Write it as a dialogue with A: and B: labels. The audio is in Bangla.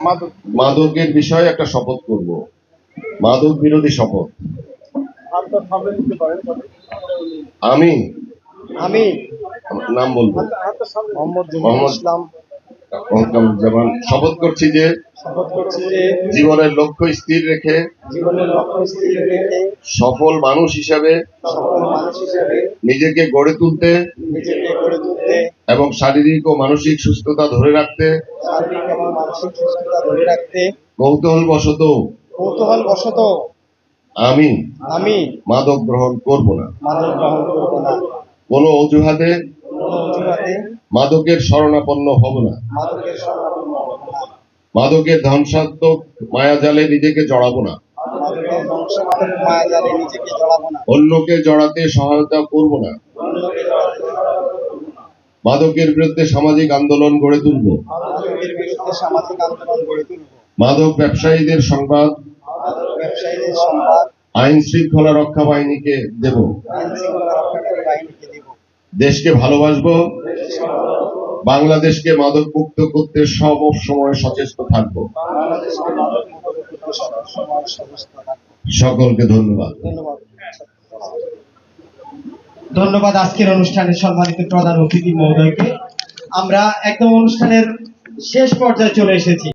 A: মাদক
B: মাদকের বিষয়ে একটা শপথ করব। মাদক বিরোধী শপথ। আমি?
C: আমি।
B: নাম বলব।
C: মোহাম্মদ ইসলাম।
B: শপথ করছি যে
C: শপথ করছি যে
B: জীবনের লক্ষ্য স্থির রেখে
C: জীবনের লক্ষ্য স্থির রেখে
B: সফল মানুষ হিসাবে
C: সকল মানুষ হিসেবে
B: নিজেকে গড়ে তুলতে
C: নিজেকে গড়ে তুলতে
B: এবং শারীরিক ও মানসিক সুস্থতা ধরে রাখতে
C: শারীরিক এবং মানসিক সুস্থতা ধরে রাখতে
B: কৌতূহল বশত
C: কৌতূহল বশত
B: আমি
C: আমি
B: মাদক গ্রহণ করব না।
C: মাদক গ্রহণ করব না।
B: কোনো অজুহাতে মাদকের শরণাপন্ন হব না।
C: মাদকের শরণাপন্ন হব না।
B: মাদকের ধ্বংসাত্মক মায়াজালে নিজেকে জড়াবো না। অন্যকে জড়াতে সহায়তা করব না। মাদকের বিরুদ্ধে সামাজিক আন্দোলন গড়ে তুলব। মাদক ব্যবসায়ীদের সংবাদ।
C: মাদক ব্যবসায়ীদের সংবাদ।
B: আইন শৃঙ্খলা রক্ষা বাহিনীকে দেব। দেশকে ভালোবাসবো। বাংলাদেশকে মাদক মুক্ত করতে সব সময় সচেষ্ট থাকব।
C: বাংলাদেশকে মাদক মুক্ত করতে সবসময় সমস্ত থাকব।
B: সকলকে ধন্যবাদ।
C: ধন্যবাদ ধন্যবাদ আজকের অনুষ্ঠানে সম্মানিত প্রধান অতিথি মহোদয়কে। আমরা একদম অনুষ্ঠানের শেষ পর্যায়ে চলে এসেছি।